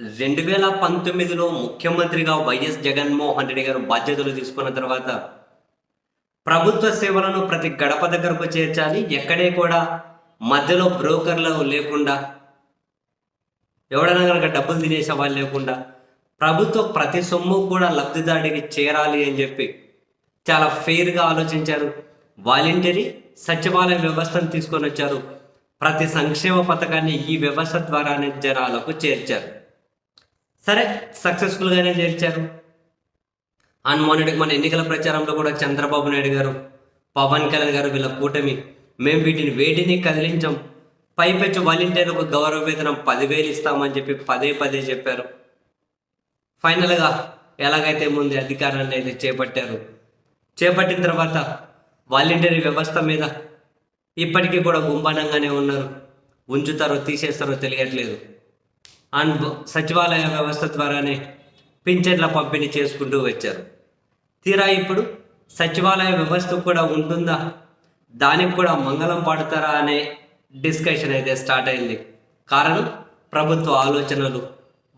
రెండు వేల పంతొమ్మిదిలో ముఖ్యమంత్రిగా వైఎస్ జగన్మోహన్ రెడ్డి గారు బాధ్యతలు తీసుకున్న తర్వాత ప్రభుత్వ సేవలను ప్రతి గడప దగ్గరకు చేర్చాలి. ఎక్కడే కూడా మధ్యలో బ్రోకర్లు లేకుండా ఎవడైనా కనుక డబ్బులు తినేసే వాళ్ళు లేకుండా ప్రభుత్వ ప్రతి సొమ్ము కూడా లబ్ధిదారికి చేరాలి అని చెప్పి చాలా ఫెయిర్గా ఆలోచించారు. వాలంటరీ సచివాలయ వ్యవస్థను తీసుకొని వచ్చారు. ప్రతి సంక్షేమ పథకాన్ని ఈ వ్యవస్థ ద్వారానే జనాలకు చేర్చారు. సరే సక్సెస్ఫుల్గానే చేర్చారు. అండ్ మొన్నటికి మన ఎన్నికల ప్రచారంలో కూడా చంద్రబాబు నాయుడు గారు పవన్ కళ్యాణ్ గారు వీళ్ళ కూటమి మేము వీటిని వేటిని కదిలించాం. పైపెచ్చు వాలంటీర్లకు గౌరవ వేతనం పదివేలు ఇస్తామని చెప్పి పదే పదే చెప్పారు. ఫైనల్గా ఎలాగైతే ముందు అధికారాన్ని అయితే చేపట్టారు. చేపట్టిన తర్వాత వాలంటీర్ వ్యవస్థ మీద ఇప్పటికీ కూడా గుంభనంగానే ఉన్నారు. ఉంచుతారో తీసేస్తారో తెలియట్లేదు. అండ్ సచివాలయ వ్యవస్థ ద్వారానే పింఛన్ల పంపిణీ చేసుకుంటూ వచ్చారు. తీరా ఇప్పుడు సచివాలయ వ్యవస్థ కూడా ఉంటుందా? దానికి కూడా మంగళం పాడతారా అనే డిస్కషన్ అయితే స్టార్ట్ అయింది. కారణం ప్రభుత్వ ఆలోచనలు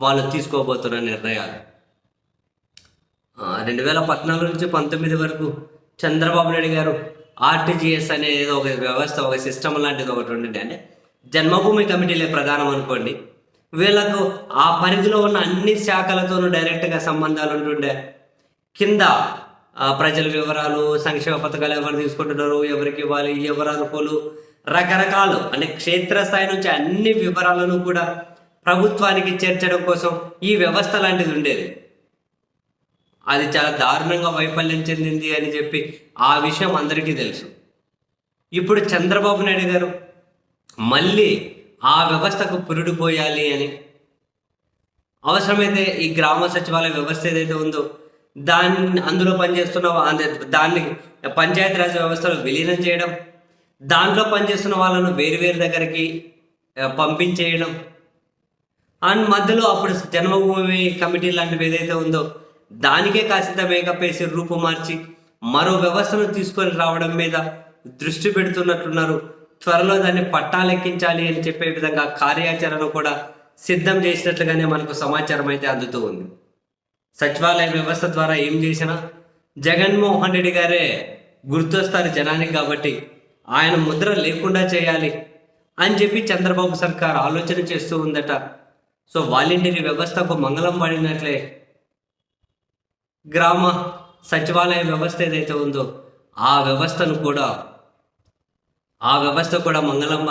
వాళ్ళు తీసుకోబోతున్న నిర్ణయాలు. రెండు వేల పద్నాలుగు నుంచి పంతొమ్మిది వరకు చంద్రబాబు నాయుడు గారు ఆర్టీజీఎస్ అనేది ఒక వ్యవస్థ ఒక సిస్టమ్ లాంటిది ఒకటి ఉండండి అంటే జన్మభూమి కమిటీలే ప్రధానం అనుకోండి. వీళ్ళకు ఆ పరిధిలో ఉన్న అన్ని శాఖలతోనూ డైరెక్ట్గా సంబంధాలు ఉంటుండే. కింద ప్రజల వివరాలు సంక్షేమ పథకాలు ఎవరు తీసుకుంటున్నారు ఎవరికి ఇవ్వాలి ఎవరు అర్హులు రకరకాలు అంటే క్షేత్రస్థాయి నుంచి అన్ని వివరాలను కూడా ప్రభుత్వానికి చేర్చడం కోసం ఈ వ్యవస్థ లాంటిది ఉండేది. అది చాలా దారుణంగా వైఫల్యం చెందింది అని చెప్పి ఆ విషయం అందరికీ తెలుసు. ఇప్పుడు చంద్రబాబు నాయుడు గారు మళ్ళీ ఆ వ్యవస్థకు పురుడు పోయాలి అని. అవసరమైతే ఈ గ్రామ సచివాలయ వ్యవస్థ ఏదైతే ఉందో దాన్ని అందులో పనిచేస్తున్న దాన్ని పంచాయతీరాజ్ వ్యవస్థలో విలీనం చేయడం దాంట్లో పనిచేస్తున్న వాళ్ళను వేరు వేరు దగ్గరికి పంపించేయడం. అండ్ మధ్యలో అప్పుడు జన్మభూమి కమిటీ లాంటివి ఏదైతే ఉందో దానికే కాసింత మేకప్ వేసి రూపు మార్చి మరో వ్యవస్థను తీసుకొని రావడం మీద దృష్టి పెడుతున్నట్లున్నారు త్వరలో దాన్ని పట్టాలెక్కించాలి అని చెప్పే విధంగా కార్యాచరణ కూడా సిద్ధం చేసినట్లుగానే మనకు సమాచారం అయితే అందుతూ ఉంది. సచివాలయ వ్యవస్థ ద్వారా ఏం చేసినా జగన్మోహన్ రెడ్డి గారే గుర్తొస్తారు జనానికి కాబట్టి ఆయన ముద్ర లేకుండా చేయాలి అని చెప్పి చంద్రబాబు సర్కార్ ఆలోచన చేస్తూ ఉందట. సో వాలంటీర్ వ్యవస్థకు మంగళం పడినట్లే గ్రామ సచివాలయ వ్యవస్థ ఏదైతే ఉందో ఆ వ్యవస్థను కూడా ఆ వ్యవస్థ కూడా మంగళం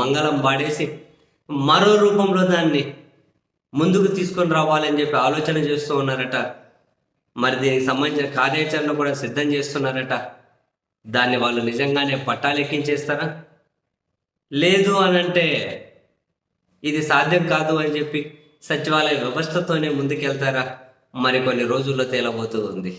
మంగళం పాడేసి మరో రూపంలో దాన్ని ముందుకు తీసుకొని రావాలని చెప్పి ఆలోచన చేస్తూ ఉన్నారట. మరి దీనికి సంబంధించిన కార్యాచరణ కూడా సిద్ధం చేస్తున్నారట. దాన్ని వాళ్ళు నిజంగానే పట్టాలెక్కించేస్తారా? లేదు అని అంటే ఇది సాధ్యం కాదు అని చెప్పి సచివాలయ వ్యవస్థతోనే ముందుకెళ్తారా? మరి కొన్ని రోజుల్లో తేలబోతూ ఉంది.